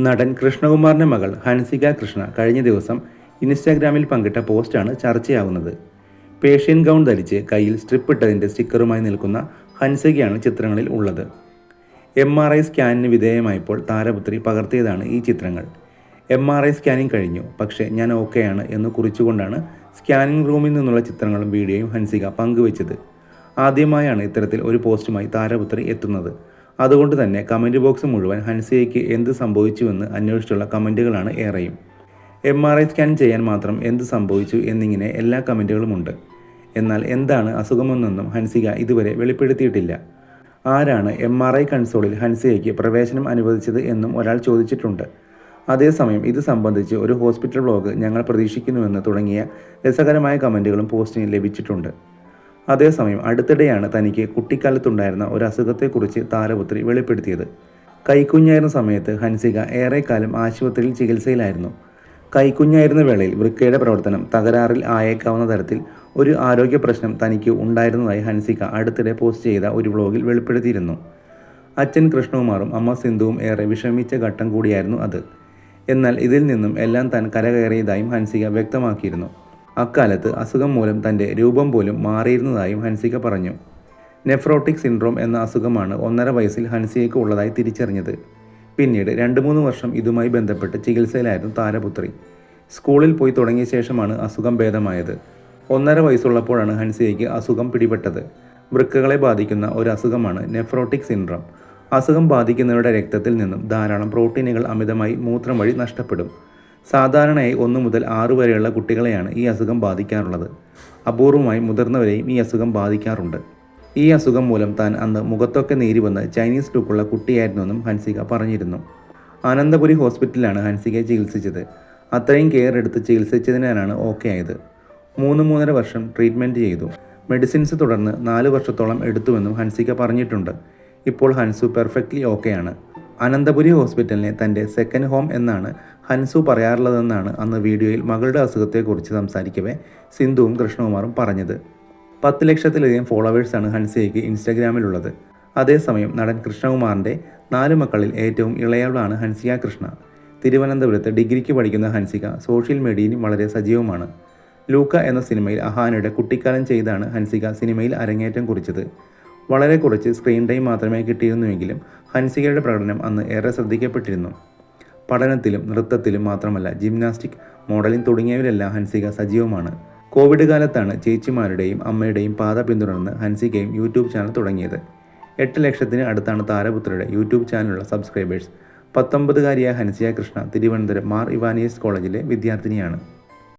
നടൻ കൃഷ്ണകുമാറിന്റെ മകൾ ഹൻസിക കൃഷ്ണ കഴിഞ്ഞ ദിവസം ഇൻസ്റ്റാഗ്രാമിൽ പങ്കിട്ട പോസ്റ്റാണ് ചർച്ചയാവുന്നത്. പേഷ്യൻ ഗൗൺ ധരിച്ച് കയ്യിൽ സ്ട്രിപ്പ് ഇട്ടതിന്റെ സ്റ്റിക്കറുമായി നിൽക്കുന്ന ഹൻസികയാണ് ചിത്രങ്ങളിൽ ഉള്ളത്. എം ആർ ഐ സ്കാനിന് വിധേയമായപ്പോൾ താരപുത്രി പകർത്തിയതാണ് ഈ ചിത്രങ്ങൾ. എം ആർ ഐ സ്കാനിങ് കഴിഞ്ഞു പക്ഷേ ഞാൻ ഓക്കെയാണ് എന്ന് കുറിച്ചുകൊണ്ടാണ് സ്കാനിംഗ് റൂമിൽ നിന്നുള്ള ചിത്രങ്ങളും വീഡിയോയും ഹൻസിക പങ്കുവച്ചത്. ആദ്യമായാണ് ഇത്തരത്തിൽ ഒരു പോസ്റ്റുമായി താരപുത്രി എത്തുന്നത്. അതുകൊണ്ട് തന്നെ കമന്റ് ബോക്സ് മുഴുവൻ ഹൻസിയയ്ക്ക് എന്ത് സംഭവിച്ചുവെന്ന് അന്വേഷിച്ചുള്ള കമന്റുകളാണ് ഏറെയും. എം ആർ ഐ സ്കാൻ ചെയ്യാൻ മാത്രം എന്ത് സംഭവിച്ചു എന്നിങ്ങനെ എല്ലാ കമന്റുകളുമുണ്ട് എന്നാൽ എന്താണ് അസുഖമെന്നൊന്നും ഹൻസിക ഇതുവരെ വെളിപ്പെടുത്തിയിട്ടില്ല. ആരാണ് എം ആർ ഐ കൺസോളിൽ ഹൻസിയയ്ക്ക് പ്രവേശനം അനുവദിച്ചത് എന്നും ഒരാൾ ചോദിച്ചിട്ടുണ്ട്. അതേസമയം ഇത് സംബന്ധിച്ച് ഒരു ഹോസ്പിറ്റൽ ബ്ലോഗ് ഞങ്ങൾ പ്രതീക്ഷിക്കുന്നുവെന്ന് തുടങ്ങിയ രസകരമായ കമന്റുകളും പോസ്റ്റിന് ലഭിച്ചിട്ടുണ്ട്. അതേസമയം അടുത്തിടെയാണ് തനിക്ക് കുട്ടിക്കാലത്തുണ്ടായിരുന്ന ഒരു അസുഖത്തെക്കുറിച്ച് താരപുത്രി വെളിപ്പെടുത്തിയത്. കൈക്കുഞ്ഞായിരുന്ന സമയത്ത് ഹൻസിക ഏറെക്കാലം ആശുപത്രിയിൽ ചികിത്സയിലായിരുന്നു. കൈക്കുഞ്ഞായിരുന്ന വേളയിൽ വൃക്കയുടെ പ്രവർത്തനം തകരാറിൽ ആയേക്കാവുന്ന തരത്തിൽ ഒരു ആരോഗ്യ പ്രശ്നം തനിക്ക് ഉണ്ടായിരുന്നതായി ഹൻസിക അടുത്തിടെ പോസ്റ്റ് ചെയ്ത ഒരു വ്ലോഗിൽ വെളിപ്പെടുത്തിയിരുന്നു. അച്ഛൻ കൃഷ്ണകുമാറും അമ്മ സിന്ധുവും ഏറെ വിഷമിച്ച ഘട്ടം കൂടിയായിരുന്നു അത്. എന്നാൽ ഇതിൽ നിന്നും എല്ലാം താൻ കരകയറിയതായും ഹൻസിക വ്യക്തമാക്കിയിരുന്നു. അക്കാലത്ത് അസുഖം മൂലം തന്റെ രൂപം പോലും മാറിയിരുന്നതായും ഹൻസിക പറഞ്ഞു. നെഫ്രോട്ടിക് സിൻഡ്രോം എന്ന അസുഖമാണ് ഒന്നര വയസ്സിൽ ഹൻസിയയ്ക്ക് ഉള്ളതായി തിരിച്ചറിഞ്ഞത്. പിന്നീട് രണ്ട് മൂന്ന് വർഷം ഇതുമായി ബന്ധപ്പെട്ട് ചികിത്സയിലായിരുന്നു താരപുത്രി. സ്കൂളിൽ പോയി തുടങ്ങിയ ശേഷമാണ് അസുഖം ഭേദമായത്. ഒന്നര വയസ്സുള്ളപ്പോഴാണ് ഹൻസിയയ്ക്ക് അസുഖം പിടിപെട്ടത്. വൃക്കകളെ ബാധിക്കുന്ന ഒരു അസുഖമാണ് നെഫ്രോട്ടിക് സിൻഡ്രോം. അസുഖം ബാധിക്കുന്നവരുടെ രക്തത്തിൽ നിന്നും ധാരാളം പ്രോട്ടീനുകൾ അമിതമായി മൂത്രം വഴി നഷ്ടപ്പെടും. സാധാരണയായി ഒന്ന് മുതൽ ആറ് വരെയുള്ള കുട്ടികളെയാണ് ഈ അസുഖം ബാധിക്കാറുള്ളത്. അപൂർവമായി മുതിർന്നവരെയും ഈ അസുഖം ബാധിക്കാറുണ്ട്. ഈ അസുഖം മൂലം താൻ അന്ന് മുഖത്തൊക്കെ നീരി വന്ന് ചൈനീസ് ലുക്കുള്ള കുട്ടിയായിരുന്നുവെന്നും ഹൻസിക പറഞ്ഞിരുന്നു. അനന്തപുരി ഹോസ്പിറ്റലിലാണ് ഹൻസികയെ ചികിത്സിച്ചത്. അത്രയും കെയർ എടുത്ത് ചികിത്സിച്ചതിനാലാണ് ഓക്കെ ആയത്. മൂന്ന് മൂന്നര വർഷം ട്രീറ്റ്മെന്റ് ചെയ്തു. മെഡിസിൻസ് തുടർന്ന് നാല് വർഷത്തോളം എടുത്തുവെന്നും ഹൻസിക പറഞ്ഞിട്ടുണ്ട്. ഇപ്പോൾ ഹൻസു പെർഫെക്റ്റ്ലി ഓക്കെയാണ് അനന്തപുരി ഹോസ്പിറ്റലിനെ തന്റെ സെക്കൻഡ് ഹോം എന്നാണ് ഹൻസു പറയാറുള്ളതെന്നാണ് അന്ന് വീഡിയോയിൽ മകളുടെ അസുഖത്തെക്കുറിച്ച് സംസാരിക്കവേ സിന്ധുവും കൃഷ്ണകുമാറും പറഞ്ഞത്. പത്ത് ലക്ഷത്തിലധികം ഫോളോവേഴ്സാണ് ഹൻസയ്ക്ക് ഇൻസ്റ്റാഗ്രാമിലുള്ളത്. അതേസമയം നടൻ കൃഷ്ണകുമാറിന്റെ നാല് മക്കളിൽ ഏറ്റവും ഇളയവളാണ് ഹൻസിക കൃഷ്ണ. തിരുവനന്തപുരത്ത് ഡിഗ്രിക്ക് പഠിക്കുന്ന ഹൻസിക സോഷ്യൽ മീഡിയയിൽ വളരെ സജീവമാണ്. ലൂക്ക എന്ന സിനിമയിൽ അഹാനയുടെ കുട്ടിക്കാലം ചെയ്താണ് ഹൻസിക സിനിമയിൽ അരങ്ങേറ്റം കുറിച്ചത്. വളരെ കുറച്ച് സ്ക്രീൻ ടൈം മാത്രമേ കിട്ടിയിരുന്നുവെങ്കിലും ഹൻസികയുടെ പ്രകടനം അന്ന് ഏറെ ശ്രദ്ധിക്കപ്പെട്ടിരുന്നു. പഠനത്തിലും നൃത്തത്തിലും മാത്രമല്ല ജിംനാസ്റ്റിക് മോഡലിംഗ് തുടങ്ങിയവരെല്ലാം ഹൻസിക സജീവമാണ്. കോവിഡ് കാലത്താണ് ചേച്ചിമാരുടെയും അമ്മയുടെയും പാത പിന്തുടർന്ന് ഹൻസികയും യൂട്യൂബ് ചാനൽ തുടങ്ങിയത്. എട്ട് ലക്ഷത്തിന് അടുത്താണ് താരപുത്രയുടെ യൂട്യൂബ് ചാനലുള്ള സബ്സ്ക്രൈബേഴ്സ് പത്തൊമ്പതുകാരിയായ ഹൻസിയ കൃഷ്ണ തിരുവനന്തപുരം മാർ ഇവാനിയസ് കോളേജിലെ വിദ്യാർത്ഥിനിയാണ്.